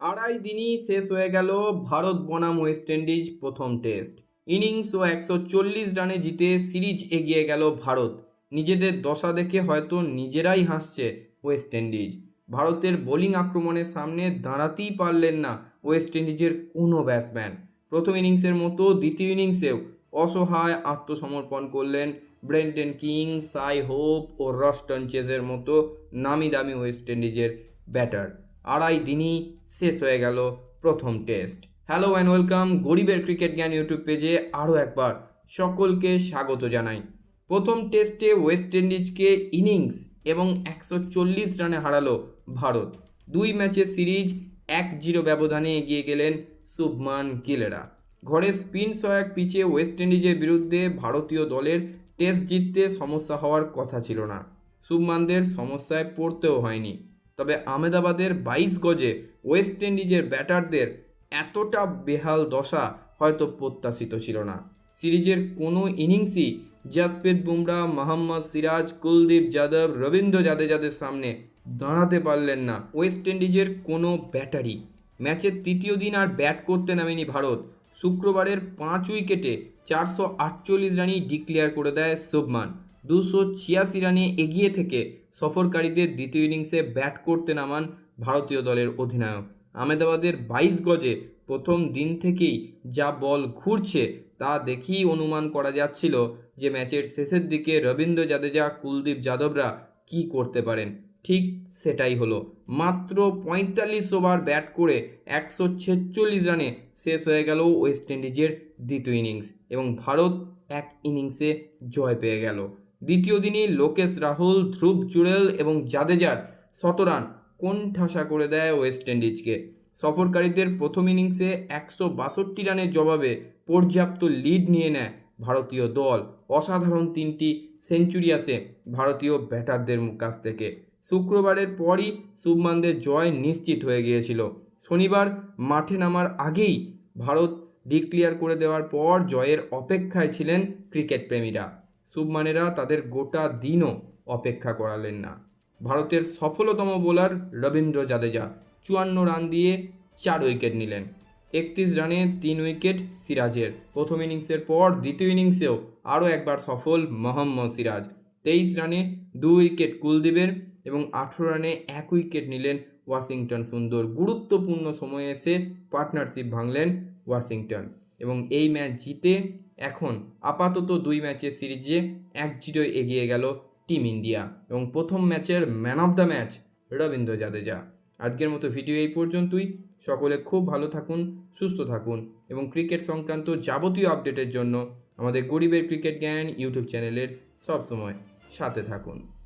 আড়াই দিনই শেষ হয়ে গেল ভারত বনাম ওয়েস্ট ইন্ডিজ প্রথম টেস্ট। ইনিংস ও একশো চল্লিশ রানে জিতে সিরিজ এগিয়ে গেল ভারত। নিজেদের দশা দেখে হয়তো নিজেরাই হাসছে ওয়েস্ট ইন্ডিজ। ভারতের বোলিং আক্রমণের সামনে দাঁড়াতেই পারলেন না ওয়েস্ট ইন্ডিজের কোনো ব্যাটসম্যান। প্রথম ইনিংসের মতো দ্বিতীয় ইনিংসেও অসহায় আত্মসমর্পণ করলেন ব্রেন্টেন কিং, সাই হোপ ও রস্টন চেজের মতো নামি দামি ওয়েস্ট ইন্ডিজের ব্যাটার। আড়াই দিনই শেষ হয়ে গেল প্রথম টেস্ট। হ্যালো অ্যান্ড ওয়েলকাম গরিবের ক্রিকেট জ্ঞান ইউটিউব পেজে আরও একবার সকলকে স্বাগত জানাই। প্রথম টেস্টে ওয়েস্ট ইন্ডিজকে ইনিংস এবং একশো চল্লিশ রানে হারালো ভারত। দুই ম্যাচের সিরিজ এক জিরো ব্যবধানে এগিয়ে গেলেন শুভমান গিলেরা। ঘরে স্পিন সহায়ক পিচে ওয়েস্ট ইন্ডিজের বিরুদ্ধে ভারতীয় দলের টেস্ট জিততে সমস্যা হওয়ার কথা ছিল না। শুভমানদের সমস্যায় পড়তেও হয়নি। তবে আহমেদাবাদের বাইশ গজে ওয়েস্ট ইন্ডিজের ব্যাটারদের এতটা বেহাল দশা হয়তো প্রত্যাশিত ছিল না। সিরিজের কোনো ইনিংসই জাসপ্রীত বুমরা, মোহাম্মদ সিরাজ, কুলদীপ যাদব, রবীন্দ্র জাদেজাদের সামনে দাঁড়াতে পারলেন না। ওয়েস্ট ইন্ডিজের কোনো ব্যাটারি ম্যাচের তৃতীয় দিন আর ব্যাট করতে নামেনি ভারত। শুক্রবারের পাঁচ উইকেটে চারশো আটচল্লিশ রানই ডিক্লেয়ার করে দেয় শুভমান। দুশো ছিয়াশি রানে এগিয়ে থেকে সফরকারীদের দ্বিতীয় ইনিংসে ব্যাট করতে নামান ভারতীয় দলের অধিনায়ক। আহমেদাবাদের বাইশ গজে প্রথম দিন থেকেই যা বল ঘুরছে তা দেখেই অনুমান করা যাচ্ছিল যে ম্যাচের শেষের দিকে রবীন্দ্র জাদেজা, কুলদীপ যাদবরা কি করতে পারেন। ঠিক সেটাই হলো। মাত্র পঁয়তাল্লিশ ওভার ব্যাট করে একশো ছেচল্লিশ রানে শেষ হয়ে গেল ওয়েস্ট ইন্ডিজের দ্বিতীয় ইনিংস এবং ভারত এক ইনিংসে জয় পেয়ে গেল। দ্বিতীয় দিনই লোকেশ রাহুল, ধ্রুব জুড়েল এবং জাদেজার শতরান কোণঠাসা করে দেয় ওয়েস্ট ইন্ডিজকে। সফরকারীদের প্রথম ইনিংসে একশো বাষট্টি রানের জবাবে পর্যাপ্ত লিড নিয়ে নেয় ভারতীয় দল। অসাধারণ তিনটি সেঞ্চুরি আসে ভারতীয় ব্যাটারদের কাছ থেকে। শুক্রবারের পরই শুভমানদের জয় নিশ্চিত হয়ে গিয়েছিল। শনিবার মাঠে নামার আগেই ভারত ডিক্লিয়ার করে দেওয়ার পর জয়ের অপেক্ষায় ছিলেন ক্রিকেট প্রেমীরা। শুভমানেরা তাদের গোটা দিনও অপেক্ষা করালেন না। ভারতের সফলতম বোলার রবীন্দ্র জাদেজা চুয়ান্ন রান দিয়ে চার উইকেট নিলেন। একত্রিশ রানে তিন উইকেট সিরাজের। প্রথম ইনিংসের পর দ্বিতীয় ইনিংসেও আরও একবার সফল মোহাম্মদ সিরাজ। তেইশ রানে দু উইকেট কুলদীপের এবং আঠেরো রানে এক উইকেট নিলেন ওয়াশিংটন সুন্দর। গুরুত্বপূর্ণ সময়ে এসে পার্টনারশিপ ভাঙলেন ওয়াশিংটন এবং এই ম্যাচ জিতে এখন আপাতত দুই ম্যাচের সিরিজে এক জিরো এগিয়ে গেল টিম ইন্ডিয়া এবং প্রথম ম্যাচের man of the match Ravindra Jadeja. আজকের মতো ভিডিও এই পর্যন্তই। সকলে খুব ভালো থাকুন, সুস্থ থাকুন এবং ক্রিকেট সংক্রান্ত যাবতীয় আপডেটের জন্য আমাদের গরিবের ক্রিকেট জ্ঞান ইউটিউব চ্যানেলের সবসময় সাথে থাকুন।